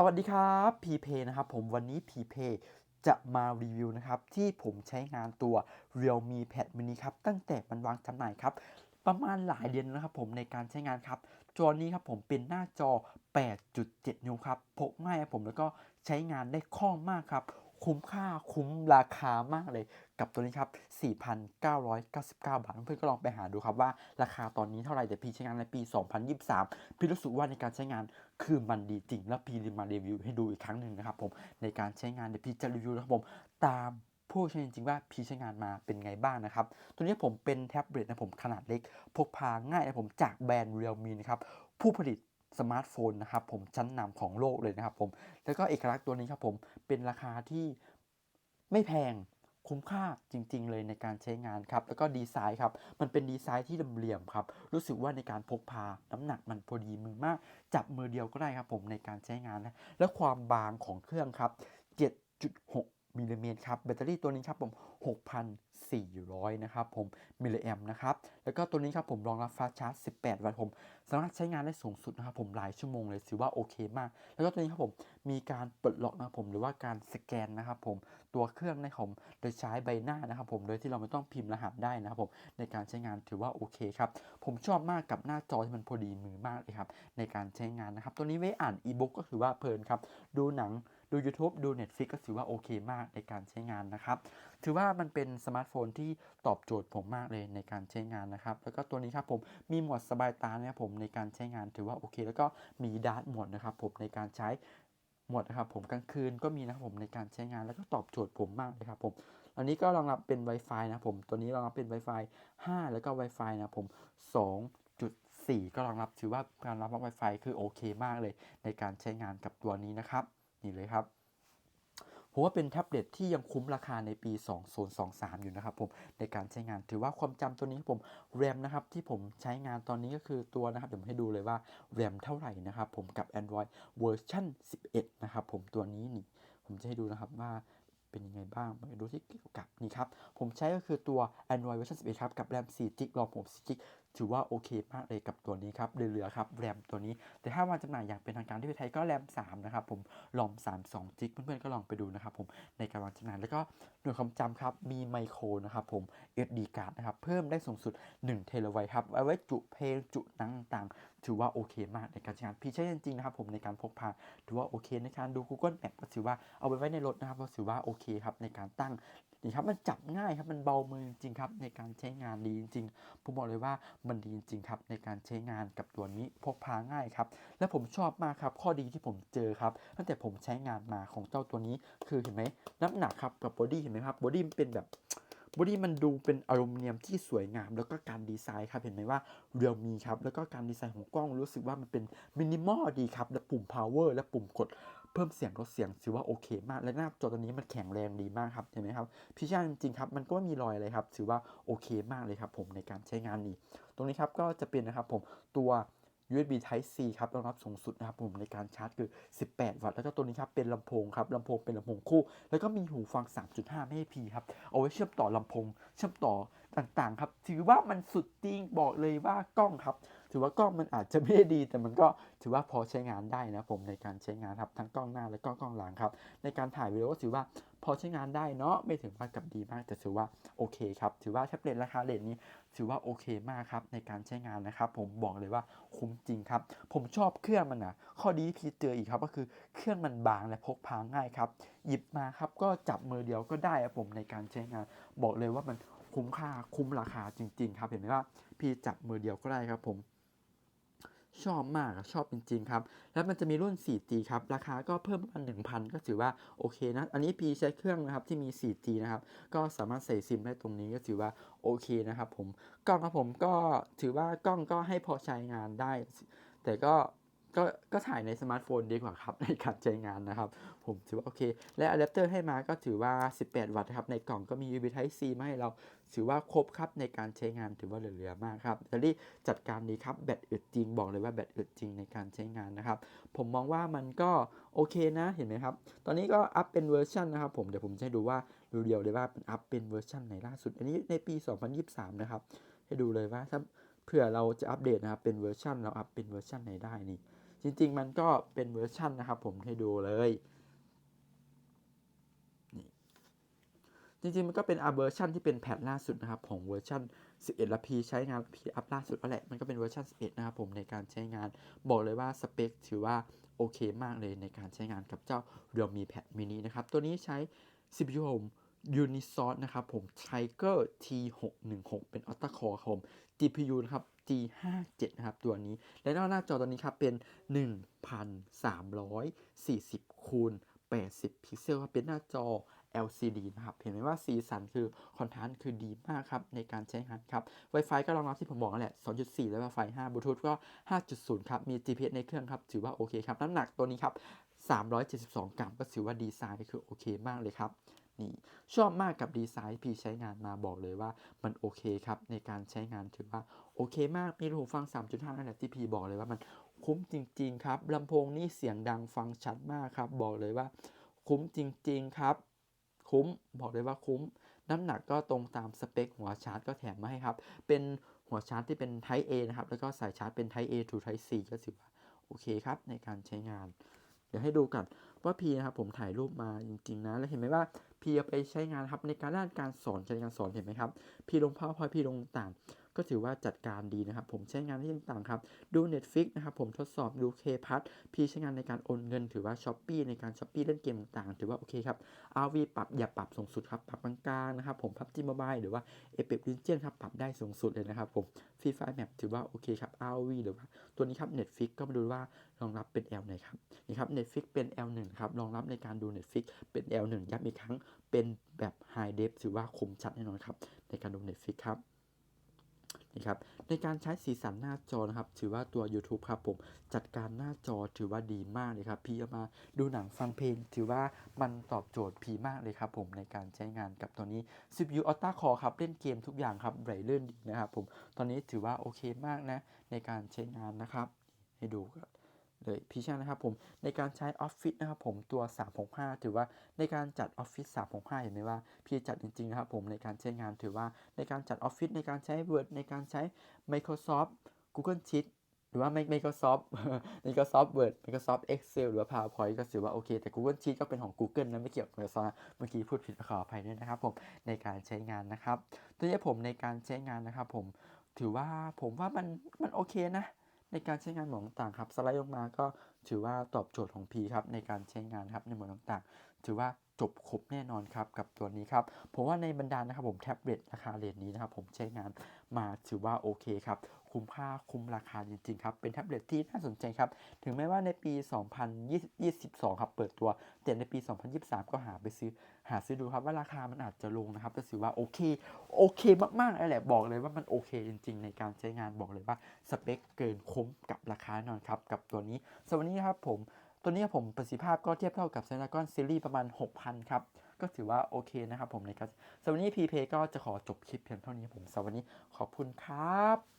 สวัสดีครับพีเพนะครับผมวันนี้พีเพจะมารีวิวนะครับที่ผมใช้งานตัว Realme Pad mini ครับตั้งแต่มันวางจำหน่ายครับ ประมาณหลายเดือนแล้วนะครับผมในการใช้งานครับจอนี้ครับผมเป็นหน้าจอ 8.7 นิ้วครับพกง่ายครับผมแล้วก็ใช้งานได้คล่องมากครับ คุ้มค่าคุ้มราคามากเลย กับตัวนี้ครับ 4,999 บาท เพื่อนๆก็ลองไปหาดูครับว่าราคาตอนนี้เท่าไหร่แต่พี่ใช้งานในปี 2023 พี่รู้สึกว่าในการใช้งานคือมันดีจริง แล้วพี่มารีวิวให้ดูอีกครั้งหนึ่งนะครับผมในการใช้งานเดี๋ยวพี่จะรีวิวนะครับผมตามผู้ใช้จริงๆว่าพี่ใช้งานมาเป็นไงบ้างนะครับ ตัวนี้ผมเป็นแท็บเล็ตนะผมขนาดเล็ก พกพาง่ายนะผมจากแบรนด์ Realme นะครับผู้ผลิต สมาร์ทโฟนนะครับผมชั้นนำของโลกเลยนะครับผมแล้วก็เอกลักษณ์ตัวนี้ครับผมเป็นราคาที่ไม่แพงคุ้มค่าจริง ๆ เลยในการใช้งานครับ แล้วก็ดีไซน์ครับ มันเป็นดีไซน์ที่เหลี่ยมครับ รู้สึกว่าในการพกพาน้ำหนักมันพอดีมือมาก จับมือเดียวก็ได้ครับผมในการใช้งานนะ และความบางของเครื่องครับ 7.6 มิลลิเมตรครับ แบตเตอรี่ตัวนี้ครับผม 6,400 นะครับผม มิลลิแอมนะครับ แล้วก็ตัวนี้ครับผมรองรับฟาสชาร์จ 18 วัตต์ผม สามารถใช้งานได้สูงสุดนะครับผมหลายชั่วโมงเลยถือว่าโอเคมาก แล้วก็ตัวนี้ครับผมมีการปลดล็อกนะครับผมหรือว่าการสแกนนะครับผมตัวเครื่องในผมโดยใช้ใบหน้านะครับผมโดยที่เราไม่ต้องพิมพ์รหัสได้นะครับผมในการใช้งานถือว่าโอเคครับผมชอบมากกับหน้าจอที่มันพอดีมือมากเลยครับในการใช้งานนะครับตัวนี้ไว้อ่านอีบุ๊กก็ถือว่าเพลินครับดูหนัง ดู YouTube ดู Netflix ก็ถือว่าโอเคมากในการใช้งานนะครับ ถือว่ามันเป็นสมาร์ทโฟนที่ตอบโจทย์ผมมากเลยในการใช้งานนะครับ แล้วก็ตัวนี้ครับผมมีโหมดสบายตานะครับผมในการใช้งานถือว่าโอเค แล้วก็มีดาร์ทโหมดนะครับผมในการใช้หมดนะครับผมกลางคืนก็มีนะครับผมในการใช้งานแล้วก็ตอบโจทย์ผมมากเลยครับผมอันนี้ก็รองรับเป็น Wi-Fi นะครับผมตัวนี้รองรับเป็น Wi-Fi 5 แล้วก็ Wi-Fi นะครับผม 2.4 ก็รองรับถือว่าการรับ Wi-Fi คือโอเคมากเลยในการใช้งานกับตัวนี้นะครับ นี่เลยครับผมว่าเป็นแท็บเล็ตที่ยังคุ้มราคาในปี 2023 อยู่นะครับผมในการใช้งานถือว่าความจำตัวนี้ผมแรมนะครับที่ผมใช้งานตอนนี้ก็คือตัวนะครับเดี๋ยวผมให้ดูเลยว่าแรมเท่าไหร่นะครับผมกับ Android เวอร์ชัน11 นะครับผมตัวนี้นี่ ผมจะให้ดูนะครับว่าเป็นยังไงบ้างมาดูที่เกี่ยวกับนี่ครับ ผมใช้ก็คือตัว Android เวอร์ชัน11 ครับ กับแรม4 g b รอมผม4 g b ถือว่าโอเคมากเลยกับตัวนี้ครับเหลือๆครับแรมตัวนี้ แต่ถ้าวางจำหน่ายอย่างเป็นทางการที่ประเทศไทยก็แรม3นะครับผมรอม3 2 g b เพื่อนๆก็ลองไปดูนะครับผมในการวางจำหน่ายแล้วก็หน่วยความจำครับมีไมโครนะครับผม SD card นะครับเพิ่มได้สูงสุด1เทราไบต์ครับเอาไว้จุเพลงจุหนังต่างๆถือว่าโอเคมากในการใช้งานพี่ใช้จริงๆนะครับผมในการพกพาถือว่าโอเคในการดู Google Map ก็ถือว่าเอาไปไว้ในรถนะครับก็ถือว่าโอเคครับในการตั้ง นี่ครับมันจับง่ายครับมันเบามือจริงครับในการใช้งานดีจริงๆผมบอกเลยว่ามันดีจริงครับในการใช้งานกับตัวนี้พกพาง่ายครับและผมชอบมากครับข้อดีที่ผมเจอครับตั้งแต่ผมใช้งานมาของเจ้าตัวนี้คือเห็นไหมน้ำหนักครับกับบอดี้เห็นไหมครับบอดี้มันเป็นแบบบอดี้มันดูเป็นอลูมิเนียมที่สวยงาม แล้วก็การดีไซน์ครับ เห็นไหมว่าเรียวมีครับ แล้วก็การดีไซน์ของกล้องรู้สึกว่ามันเป็นมินิมอลดีครับ และปุ่ม power และปุ่มกด เพิ่มเสียงลดเสียงถือว่าโอเค มากและหน้าจอตัวนี้มันแข็งแรงดีมากครับเห็นไหมครับพี่ชาจริงครับมันก็มีรอยอะไรครับถือว่าโอเคมากเลยครับผมในการใช้งานนี้ ตรงนี้ครับก็จะเป็นนะครับผมตัว USB Type C ครับรองรับสูงสุดนะครับผมในการชาร์จคือ 18 วัตต์ แล้วก็ตัวนี้ครับเป็นลำโพงครับลำโพงเป็นลำโพงคู่ แล้วก็มีหูฟัง 3.5 ไม่พีครับ เอาไว้เชื่อมต่อลำโพง เชื่อมต่อต่างๆ ครับ ถือว่ามันสุดจริงบอกเลยว่ากล้องครับ ถือว่ากล้องมันอาจจะไม่ได้ดีแต่มันก็ถือว่าพอใช้งานได้นะผมในการใช้งานครับทั้งกล้องหน้าและก็กล้องหลังครับ ในการถ่ายวิดีโอก็ถือว่าพอใช้งานได้เนาะไม่ถึงว่ากับดีมากแต่ถือว่าโอเคครับถือว่าแท็บเล็ตราคาเลทนี้ถือว่าโอเคมากครับในการใช้งานนะครับผมบอกเลยว่าคุ้มจริงครับ ผมชอบเครื่องมันนะข้อดีที่พีเจออีกครับก็คือเครื่องมันบางและพกพาง่ายครับหยิบมาครับก็จับมือเดียวก็ได้ครับผมในการใช้งาน บอกเลยว่ามันคุ้มค่าคุ้มราคาจริง ๆ ครับเห็นไหมว่าพี่จับมือเดียวก็ได้ครับผม ชอบมากอะชอบจริงๆครับ แล้วมันจะมีรุ่น 4G ครับ ราคาก็เพิ่มประมาณ1,000 ก็ถือว่าโอเคนะ อันนี้พีใช้เครื่องนะครับที่มี 4G นะครับ ก็สามารถใส่ซิมได้ตรงนี้ก็ถือว่าโอเคนะครับผม กล้องครับผมก็ถือว่ากล้องก็ให้พอใช้งานได้ แต่ก็ ก็ก็ถ่ายในสมาร์ทโฟนดีกว่าครับในการใช้งานนะครับ ผมถือว่าโอเค และอะแดปเตอร์ให้มาก็ถือว่า 18 วัตต์ครับ ในกล่องก็มี USB Type C มาให้เราถือว่าครบครับในการใช้งานถือว่าเหลือๆมากครับแบตเตอรี่จัดการดีครับแบตอึดจริงบอกเลยว่าแบตอึดจริงในการใช้งานนะครับ ผมมองว่ามันก็โอเคนะเห็นไหมครับ ตอนนี้ก็อัพเป็นเวอร์ชันนะครับผมเดี๋ยวผมจะให้ดูว่าเรียวๆเลยว่าเป็นอัพเป็นเวอร์ชันไหนล่าสุด อันนี้ในปี 2023 นะครับ ให้ดูเลยว่าถ้าเผื่อเราจะอัปเดตนะครับเป็นเวอร์ชันเราอัพเป็นเวอร์ชันไหนได้นี่ จริง ๆ มันก็เป็นเวอร์ชันนะครับ ผมให้ดูเลยจริง ๆ มันก็เป็นอัพเวอร์ชันที่เป็นแพทล่าสุดนะครับ ของเวอร์ชัน11ละพีใช้งานพีอัพล่าสุดก็แหละ มันก็เป็นเวอร์ชัน11 นะครับผมในการใช้งาน บอกเลยว่าสเปคถือว่าโอเคมากเลยในการใช้งานกับเจ้า Realme Pad mini นะครับ ตัวนี้ใช้ CPU ผม Unisoc นะครับผม Tiger T616 เป็น Octa Core ครับผม GPU นะครับ G57 นะครับตัวนี้ และหน้าจอตัวนี้ครับเป็น 1340คูณ80 พิกเซลครับเป็นหน้าจอ LCD นะครับ เห็นไหมว่าสีสันคือคอนทราสต์คือดีมากครับ ในการใช้งานครับ Wi-Fi ก็รองรับที่ผมบอกนั่นแหละ 2.4 และ Wi-Fi 5 Bluetooth ก็ 5.0 ครับ มี GPS ในเครื่องครับ ถือว่าโอเคครับ น้ำหนักตัวนี้ครับ 372 กรัมก็ถือว่าดีไซน์ก็คือโอเคมากเลยครับ นี่ชอบมากกับดีไซน์พี่ใช้งานมาบอกเลยว่ามันโอเคครับในการใช้งานถือว่าโอเคมากมีหูฟัง 3.5นั่นแหละที่พี่บอกเลยว่ามันคุ้มจริง ๆ ครับลำโพงนี่เสียงดังฟังชัดมากครับบอกเลยว่า คุ้มจริง ๆ ครับ คุ้มบอกเลยว่าคุ้ม น้ำหนักก็ตรงตามสเปคหัวชาร์จก็แถมมาให้ครับ เป็นหัวชาร์จที่เป็น Type A นะครับ แล้วก็สายชาร์จเป็น Type A to Type C ก็ถือว่าโอเคครับในการใช้งาน เดี๋ยวให้ดูกัน ว่าพีนะครับผมถ่ายรูปมาจริงๆนะแล้วเห็นไหมว่าพีเอาไปใช้งานครับในการด้านการสอนการสอนเห็นไหมครับพีลงภาพพอยพีลงต่าง ก็ถือว่าจัดการดีนะครับ ผมใช้งานที่ต่างๆครับ ดู Netflix นะครับ ผมทดสอบดู k p a s พีใช้งานในการโอนเงิน ถือว่า s h อ p e e ในการ s h อ p e e เล่นเกมต่างๆ ถือว่าโอเคครับ RV ปรับอย่าปรับสูงสุดครับ ปรับกลางๆนะครับ ผม PUBG Mobile หรือว่า Apex Legends ครับ ปรับได้สูงสุดเลยนะครับผม Free Fire Map ถือว่าโอเคครับ RV หรือว่าตัวนี้ครับ Netflix ก็มาดูว่ารองรับเป็น L ไหนครับนี่ครับ Netflix เป็น L1 ครับรองรับในการดู Netflix เป็น L1 ย้ำอีกครั้งเป็นแบบ High Def ถือว่าคมชัดแน่นอนครับในการดู Netflix ครับ ครับในการใช้สีสันหน้าจอนะครับ ถือว่าตัว YouTube ครับผมจัดการหน้าจอถือว่าดีมากเลยครับ พี่เอามาดูหนังฟังเพลง ถือว่ามันตอบโจทย์พี่มากเลยครับผมในการใช้งานกับตัวนี้ CPU Ultra Core ครับเล่นเกมทุกอย่างครับไหลเลื่อนดีนะครับผมตอนนี้ถือว่าโอเคมากนะในการใช้งานนะครับ ให้ดูครับ เลยพี่ช่านะครับผมในการใช้ Office นะครับผมตัว 365 ถือว่าในการจัด Office 365 เห็นไหมว่า พี่จัดจริงๆนะครับผมในการใช้งานถือว่าในการจัด Office ในการใช้ Word ในการใช้ Microsoft Google Sheet หรือว่า Microsoft Microsoft Word Microsoft Excel หรือว่า PowerPoint ก็ถือว่าโอเค แต่ Google Sheet ก็เป็นของ Google นะไม่เกี่ยวกับ Microsoft เมื่อกี้พูดผิดขออภัยด้วยนะครับผมในการใช้งานนะครับตัวนี้ผมในการใช้งานนะครับผมถือว่าผมว่ามันมันโอเคนะ ในการใช้งานหมวดต่างๆครับสไลด์ลงมาก็ถือว่าตอบโจทย์ของ P ครับในการใช้งานครับในหมวดต่างๆ ถือว่า จบครบแน่นอนครับกับตัวนี้ครับผมว่าในบรรดานะครับผมแท็บเล็ตราคาเรทนี้นะครับผมใช้งานมาถือว่าโอเคครับคุ้มค่าคุ้มราคาจริงๆครับเป็นแท็บเล็ตที่น่าสนใจครับถึงแม้ว่าในปี 2022 ครับเปิดตัวแต่ในปี 2023 ก็หาไปซื้อหาซื้อดูครับว่าราคามันอาจจะลงนะครับแต่ถือว่าโอเคโอเคมากๆเลยแหละบอกเลยว่ามันโอเคจริง ๆ ในการใช้งานบอกเลยว่าสเปคเกินคุ้มกับราคาแน่นอนครับกับตัวนี้สำหรับวันนี้ครับผม ตัวนี้ผมประสิทธิภาพก็เทียบเท่ากับ Snapdragon Series ประมาณ 6,000 ครับ ก็ถือว่าโอเคนะครับผมในการสำหรับวันนี้พีเพก็จะขอจบคลิปเพียงเท่านี้ผมสำหรับวันนี้ขอบคุณครับ